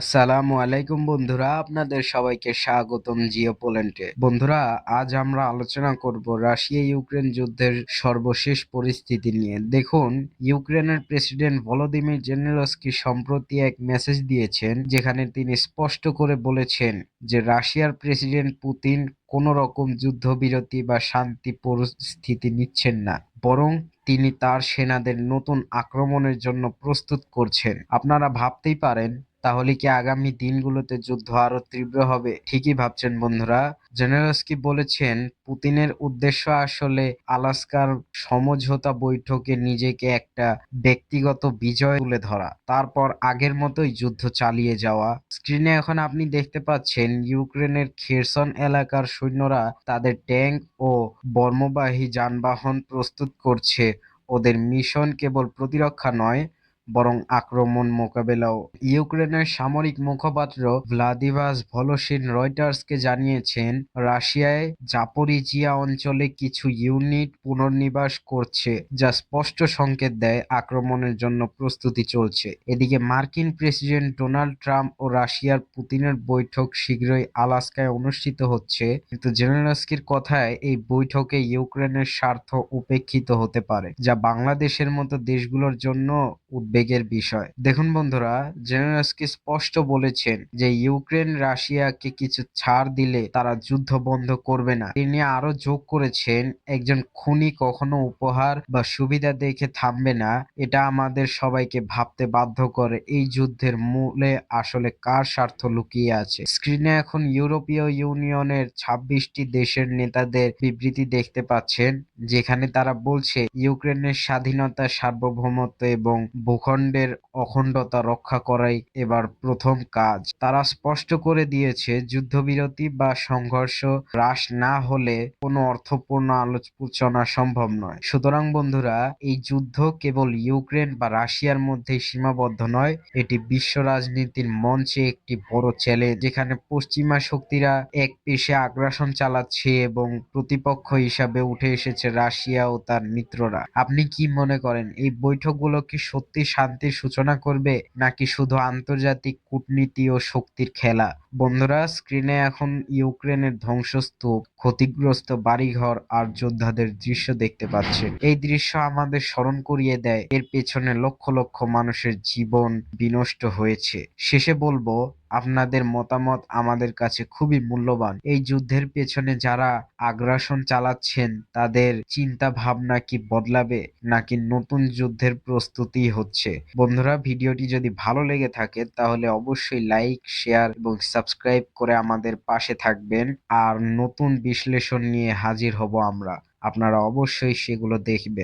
আসসালামু আলাইকুম বন্ধুরা, আপনাদের সবাইকে স্বাগতম জিও পোল্যান্ডে। বন্ধুরা, আজ আমরা আলোচনা করব রাশিয়া ইউক্রেন যুদ্ধের সর্বশেষ পরিস্থিতি নিয়ে। দেখুন, ইউক্রেনের প্রেসিডেন্ট ভলোদিমির জেনেলস্কি সম্প্রতি এক মেসেজ দিয়েছেন, যেখানে তিনি স্পষ্ট করে বলেছেন যে রাশিয়ার প্রেসিডেন্ট পুতিন কোনো রকম যুদ্ধবিরতি বা শান্তি পরিস্থিতি নিচ্ছেন না, বরং তিনি তার সেনাদের নতুন আক্রমণের জন্য প্রস্তুত করছেন। আপনারা ভাবতেই পারেন তাহলে কি আগামী দিনগুলোতে যুদ্ধ আরও তীব্র হবে? ঠিকই ভাবছেন বন্ধুরা। জেনেরস্কি বলেছেন, পুতিনের উদ্দেশ্য আসলে আলাস্কার সমঝোতা বৈঠকে নিজেকে একটা ব্যক্তিগত বিজয় তুলে ধরা, তারপর আগের মতোই যুদ্ধ চালিয়ে যাওয়া। স্ক্রিনে এখন আপনি দেখতে পাচ্ছেন, ইউক্রেনের খেরসন এলাকার সৈন্যরা তাদের ট্যাঙ্ক ও বর্মবাহী যানবাহন প্রস্তুত করছে। ওদের মিশন কেবল প্রতিরক্ষা নয় বরং আক্রমণ মোকাবেলাও। ইউক্রেনের সামরিক মুখপাত্র ভ্লাদিভাস ভলোসিন রয়টার্সকে জানিয়েছেন, রাশিয়ায় জাপোরিজিয়া অঞ্চলে কিছু ইউনিট পুনর্নিবাস করছে, যা স্পষ্ট সংকেত দেয় আক্রমণের জন্য প্রস্তুতি চলছে। এদিকে মার্কিন প্রেসিডেন্ট ডোনাল্ড ট্রাম্প ও রাশিয়ার পুতিনের বৈঠক শীঘ্রই আলাস্কায় অনুষ্ঠিত হচ্ছে, কিন্তু জেনেরাস্কির কথায় এই বৈঠকে ইউক্রেনের স্বার্থ উপেক্ষিত হতে পারে, যা বাংলাদেশের মতো দেশগুলোর জন্য উদ্বেগের বিষয়। দেখুন বন্ধুরা, জেনেরাসকি স্পষ্ট বলেছেন যে, ইউক্রেন রাশিয়াকে কিছু ছাড় দিলে তারা যুদ্ধ বন্ধ করবে না। তিনি আরও যোগ করেছেন, একজন খুনি কখনো উপহার বা সুবিধা দেখে থামবে না। এটা আমাদের সবাইকে ভাবতে বাধ্য করে। এই যুদ্ধের মূলে আসলে কার স্বার্থ লুকিয়ে আছে? স্ক্রিনে এখন ইউরোপীয় ইউনিয়নের ছাব্বিশটি দেশের নেতাদের বিবৃতি দেখতে পাচ্ছেন, যেখানে তারা বলছে, ইউক্রেনের স্বাধীনতা সার্বভৌমত্ব এবং ভূখণ্ডের অখণ্ডতা রক্ষা করাই এবার প্রথম কাজ। তারা স্পষ্ট করে দিয়েছে, যুদ্ধবিরতি বা সংঘর্ষ হ্রাস না হলে কোনো অর্থপূর্ণ আলোচনা সম্ভব নয়। সুতরাং বন্ধুরা, এই যুদ্ধ কেবল ইউক্রেন বা রাশিয়ার মধ্যেই সীমাবদ্ধ নয়, এটি বিশ্ব রাজনীতির মঞ্চে একটি বড় চ্যালেঞ্জ। যেখানে পশ্চিমা শক্তিরা এক পেশে আগ্রাসন চালাচ্ছে এবং প্রতিপক্ষ হিসাবে উঠে এসেছে রাশিয়া ও তার মিত্ররা। আপনি কি মনে করেন, এই বৈঠকগুলো কি সত্যি শান্তির সূচনা করবে নাকি শুধু আন্তর্জাতিক কূটনীতি ও শক্তির খেলা? বন্ধুরা স্ক্রিনে এখন ইউক্রেনের ধ্বংসস্তূপ, ক্ষতিগ্রস্ত বাড়িঘর আর যোদ্ধাদের দৃশ্য দেখতে পাচ্ছেন। এই দৃশ্য আমাদের স্মরণ করিয়ে দেয়, এর পেছনে লক্ষ লক্ষ মানুষের জীবন বিনষ্ট হয়েছে। শেষে বলব, আপনাদের মতামত আমাদের কাছে খুবই মূল্যবান। এই যুদ্ধের পেছনে যারা আগ্রাসন চালাচ্ছেন, তাদের চিন্তা ভাবনা কি বদলাবে, নাকি নতুন যুদ্ধের প্রস্তুতি হচ্ছে? বন্ধুরা, ভিডিওটি যদি ভালো লেগে থাকে, তাহলে অবশ্যই লাইক শেয়ার এবং সাবস্ক্রাইব করে আমাদের পাশে থাকবেন। আর নতুন বিশ্লেষণ নিয়ে হাজির হব আমরা। আপনারা অবশ্যই সেগুলো দেখবেন।